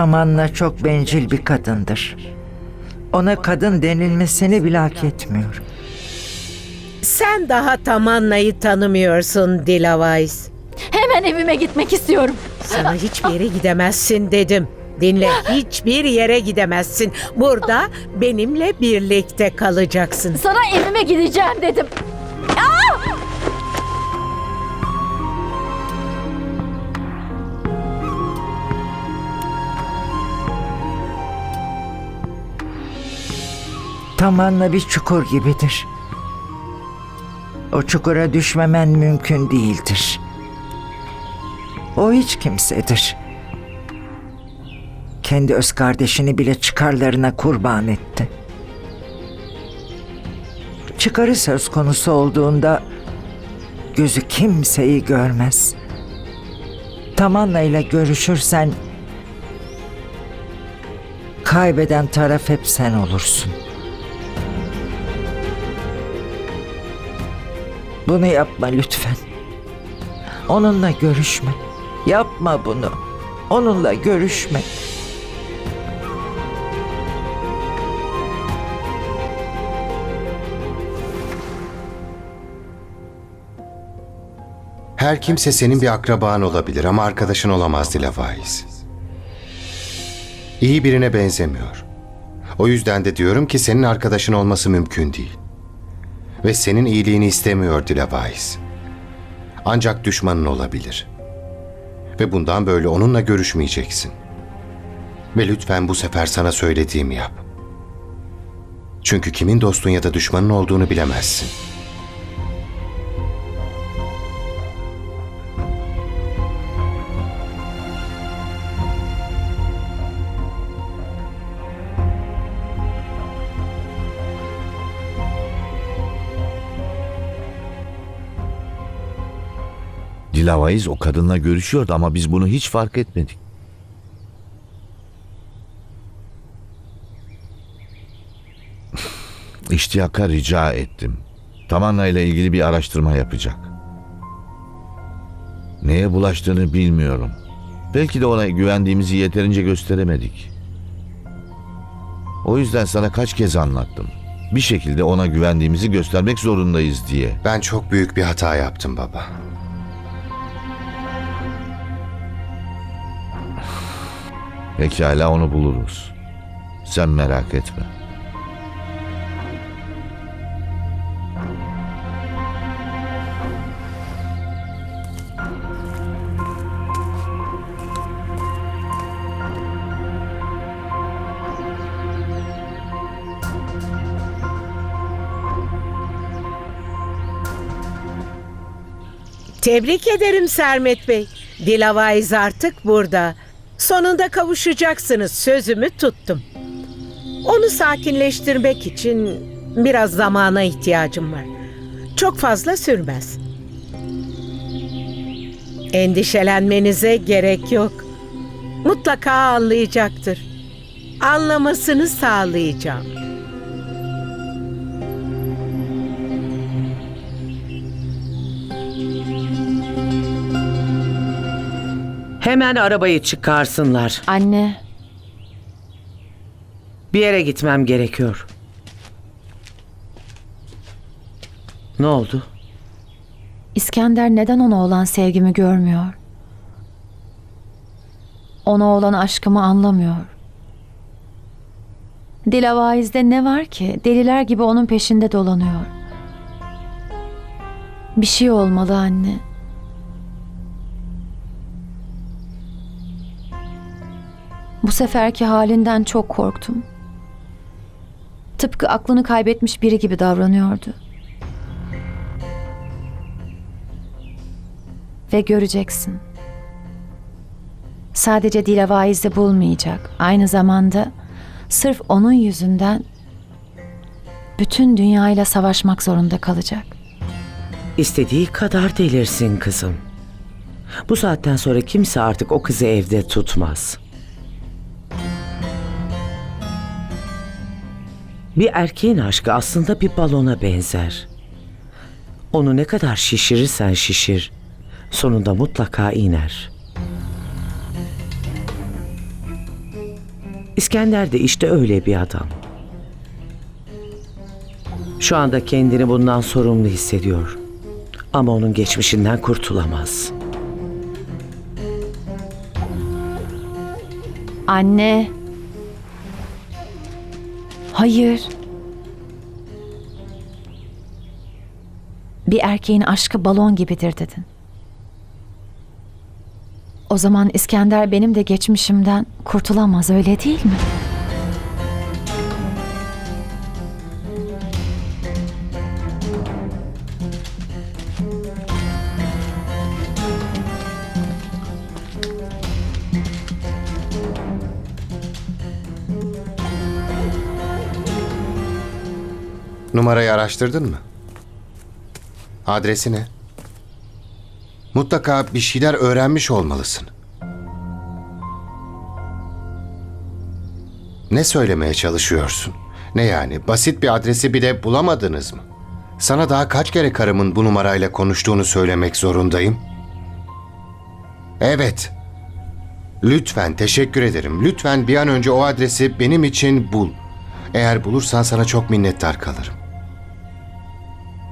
Tamanla çok bencil bir kadındır. Ona kadın denilmesini bile hak etmiyor. Sen daha Tamanna'yı tanımıyorsun Dilavais. Hemen evime gitmek istiyorum. Sana hiçbir yere gidemezsin dedim. Dinle, hiçbir yere gidemezsin. Burada benimle birlikte kalacaksın. Sana evime gideceğim dedim. Tamanla bir çukur gibidir. O çukura düşmemen mümkün değildir. O hiç kimsedir. Kendi öz kardeşini bile çıkarlarına kurban etti. Çıkarı söz konusu olduğunda gözü kimseyi görmez. Tamanla ile görüşürsen kaybeden taraf hep sen olursun. Bunu yapma lütfen. Onunla görüşme. Yapma bunu. Onunla görüşme. Her kimse senin bir akraban olabilir ama arkadaşın olamaz Dilavais. İyi birine benzemiyor. O yüzden de diyorum ki senin arkadaşın olması mümkün değil. Ve senin iyiliğini istemiyor Dilavais. Ancak düşmanın olabilir. Ve bundan böyle onunla görüşmeyeceksin. Ve lütfen bu sefer sana söylediğimi yap. Çünkü kimin dostun ya da düşmanın olduğunu bilemezsin. Dilavaiz o kadınla görüşüyordu ama biz bunu hiç fark etmedik. İştiyaka rica ettim. Tamanna ile ilgili bir araştırma yapacak. Neye bulaştığını bilmiyorum. Belki de ona güvendiğimizi yeterince gösteremedik. O yüzden sana kaç kez anlattım. Bir şekilde ona güvendiğimizi göstermek zorundayız diye. Ben çok büyük bir hata yaptım baba. Pekala onu buluruz. Sen merak etme. Tebrik ederim Sermet Bey. Dilavais artık burada. Sonunda kavuşacaksınız. Sözümü tuttum. Onu sakinleştirmek için biraz zamana ihtiyacım var. Çok fazla sürmez. Endişelenmenize gerek yok. Mutlaka anlayacaktır. Anlamasını sağlayacağım. Hemen arabayı çıkarsınlar. Anne, Bir yere gitmem gerekiyor. Ne oldu? İskender neden ona olan sevgimi görmüyor? Ona olan aşkımı anlamıyor. Dilavaiz'de ne var ki? Deliler gibi onun peşinde dolanıyor. Bir şey olmalı anne. Bu seferki halinden çok korktum. Tıpkı aklını kaybetmiş biri gibi davranıyordu. Ve göreceksin. Sadece Dilavaiz'i bulmayacak. Aynı zamanda sırf onun yüzünden bütün dünyayla savaşmak zorunda kalacak. İstediği kadar delirsin kızım. Bu saatten sonra kimse artık o kızı evde tutmaz. Bir erkeğin aşkı aslında bir balona benzer. Onu ne kadar şişirirsen şişir, sonunda mutlaka iner. İskender de işte öyle bir adam. Şu anda kendini bundan sorumlu hissediyor. Ama onun geçmişinden kurtulamaz. Anne. Hayır. Bir erkeğin aşkı balon gibidir dedin. O zaman İskender benim de geçmişimden kurtulamaz öyle değil mi? Numarayı araştırdın mı? Adresi ne? Mutlaka bir şeyler öğrenmiş olmalısın. Ne söylemeye çalışıyorsun? Ne yani? Basit bir adresi bile bulamadınız mı? Sana daha kaç kere karımın bu numarayla konuştuğunu söylemek zorundayım? Evet. Lütfen teşekkür ederim. Lütfen bir an önce o adresi benim için bul. Eğer bulursan sana çok minnettar kalırım.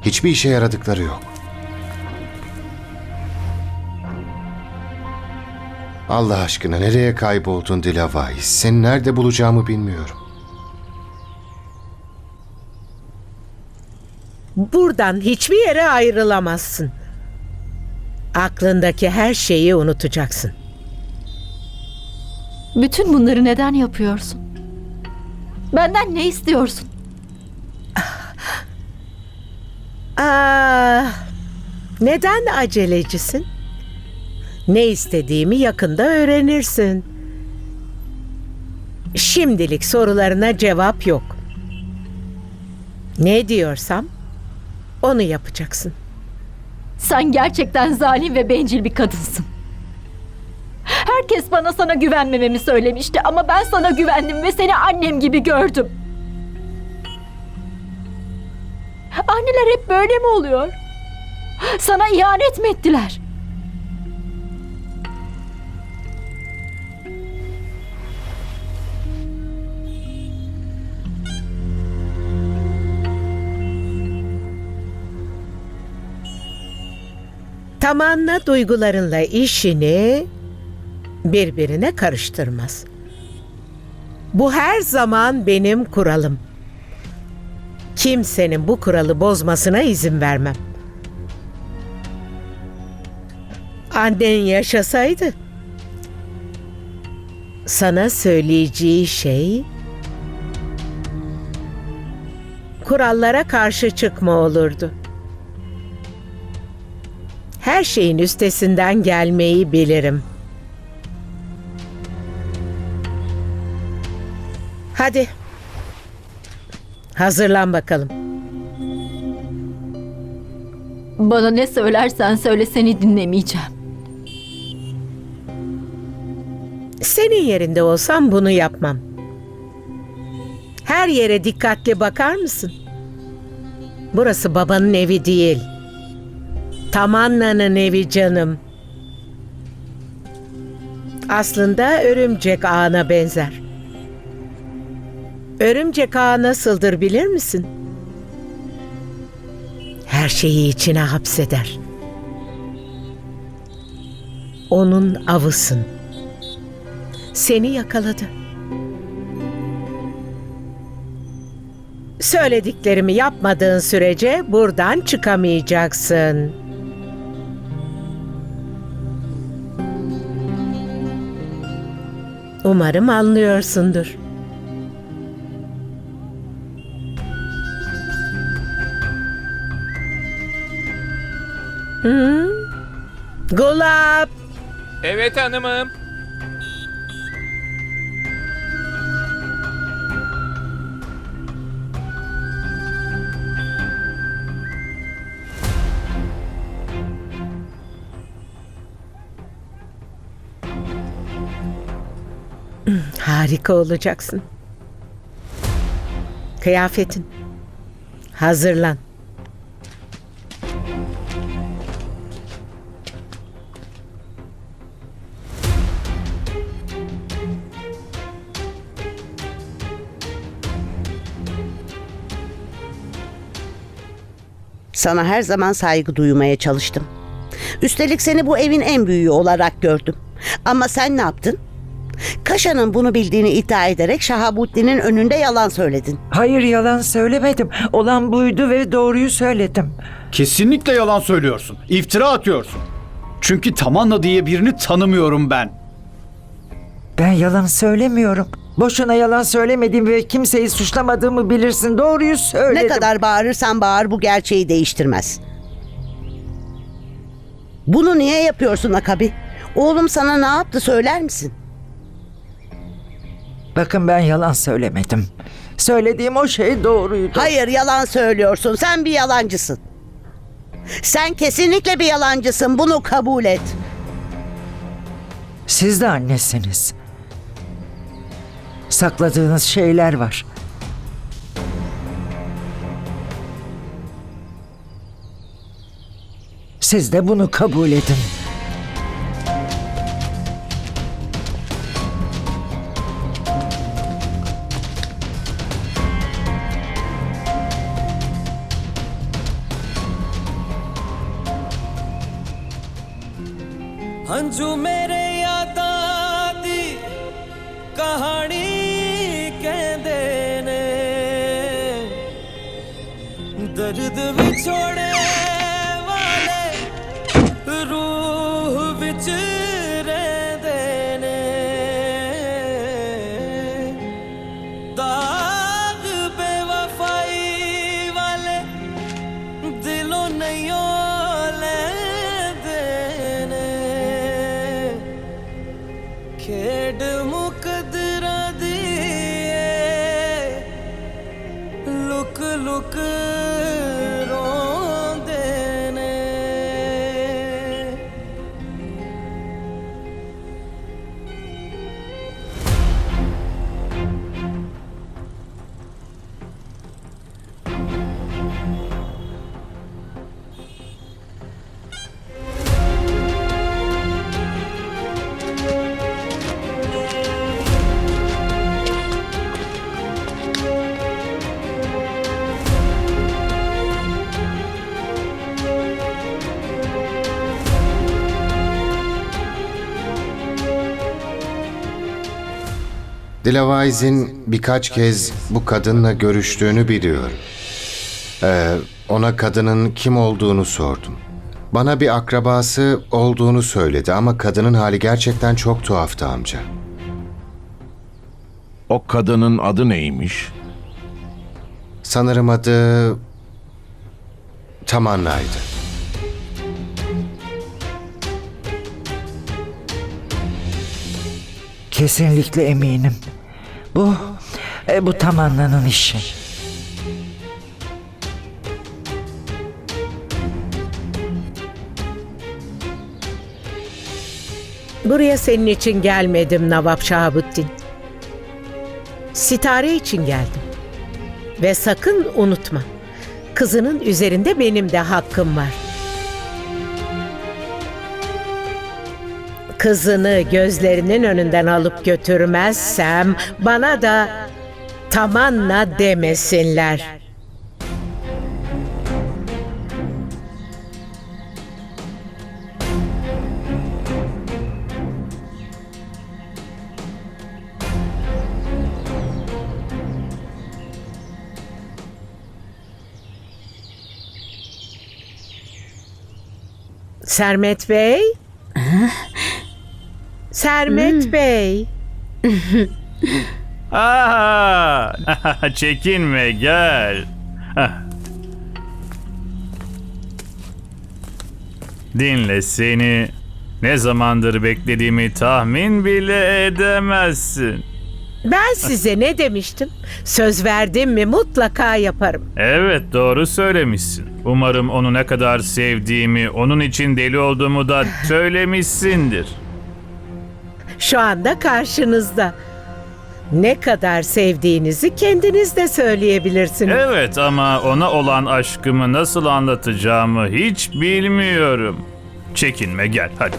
Hiçbir işe yaradıkları yok. Allah aşkına nereye kayboldun Dilavais? Seni nerede bulacağımı bilmiyorum. Buradan hiçbir yere ayrılamazsın. Aklındaki her şeyi unutacaksın. Bütün bunları neden yapıyorsun? Benden ne istiyorsun? Aa, neden acelecisin? Ne istediğimi yakında öğrenirsin. Şimdilik sorularına cevap yok. Ne diyorsam onu yapacaksın. Sen gerçekten zalim ve bencil bir kadınsın. Herkes bana sana güvenmememi söylemişti ama ben sana güvendim ve seni annem gibi gördüm. Anneler hep böyle mi oluyor? Sana ihanet mi ettiler? Tamanla duygularınla işini birbirine karıştırmaz. Bu her zaman benim kuralım. Kimsenin bu kuralı bozmasına izin vermem. Annen yaşasaydı sana söyleyeceği şey kurallara karşı çıkma olurdu. Her şeyin üstesinden gelmeyi bilirim. Hadi. Hazırlan bakalım. Bana ne söylersen söyle seni dinlemeyeceğim. Senin yerinde olsam bunu yapmam. Her yere dikkatli bakar mısın? Burası babanın evi değil. Tamanna'nın evi canım. Aslında örümcek ağına benzer. Örümcek ağı nasıldır bilir misin? Her şeyi içine hapseder. Onun avısın. Seni yakaladı. Söylediklerimi yapmadığın sürece buradan çıkamayacaksın. Umarım anlıyorsundur. Hı? Gulab, Evet hanımım. harika olacaksın. Kıyafetin. Hazırlan. Sana her zaman saygı duymaya çalıştım. Üstelik seni bu evin en büyüğü olarak gördüm. Ama sen ne yaptın? Kaşan'ın bunu bildiğini iddia ederek Şahabuttin'in önünde yalan söyledin. Hayır yalan söylemedim. Olan buydu ve doğruyu söyledim. Kesinlikle yalan söylüyorsun. İftira atıyorsun. Çünkü Tamanna diye birini tanımıyorum ben. Ben yalan söylemiyorum. Boşuna yalan söylemediğimi ve kimseyi suçlamadığımı bilirsin. Doğruyu söyledim. Ne kadar bağırırsan bağır bu gerçeği değiştirmez. Bunu niye yapıyorsun Akabi? Oğlum sana ne yaptı söyler misin? Bakın ben yalan söylemedim. Söylediğim o şey doğruydu. Hayır yalan söylüyorsun. Sen bir yalancısın. Sen kesinlikle bir yalancısın. Bunu kabul et. Siz de annesiniz. Sakladığınız şeyler var. Siz de bunu kabul edin. to Dilavaiz'in birkaç kez bu kadınla görüştüğünü biliyorum. Ee, ona kadının kim olduğunu sordum. Bana bir akrabası olduğunu söyledi ama kadının hali gerçekten çok tuhaftı amca. O kadının adı neymiş? Sanırım adı Tamanna'ydı. Kesinlikle eminim. Bu, e, bu Tamanna'nın işi. Buraya senin için gelmedim Navap Şahabuttin. Sitare için geldim. Ve sakın unutma. Kızının üzerinde benim de hakkım var. Kızını gözlerinin önünden alıp götürmezsem bana da tamanla demesinler. Sermet Bey? Sermet Bey. Aha! Çekinme gel. Dinle seni. Ne zamandır beklediğimi tahmin bile edemezsin. Ben size ne demiştim? Söz verdim mi mutlaka yaparım. Evet doğru söylemişsin. Umarım onu ne kadar sevdiğimi, onun için deli olduğumu da söylemişsindir. Şu anda karşınızda. Ne kadar sevdiğinizi kendiniz de söyleyebilirsiniz. Evet ama ona olan aşkımı nasıl anlatacağımı hiç bilmiyorum. Çekinme gel hadi.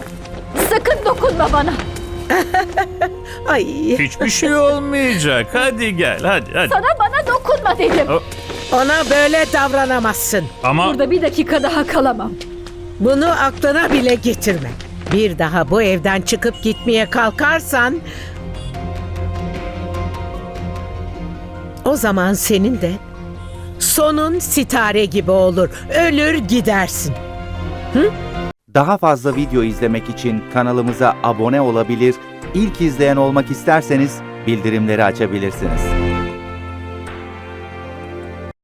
Sakın dokunma bana. Ay. Hiçbir şey olmayacak. Hadi gel hadi hadi. Sana bana dokunma dedim. O- Ona böyle davranamazsın. Ama Burada bir dakika daha kalamam. Bunu aklına bile getirme. Bir daha bu evden çıkıp gitmeye kalkarsan o zaman senin de sonun sitare gibi olur. Ölür gidersin. Daha fazla video izlemek için kanalımıza abone olabilir, ilk izleyen olmak isterseniz bildirimleri açabilirsiniz.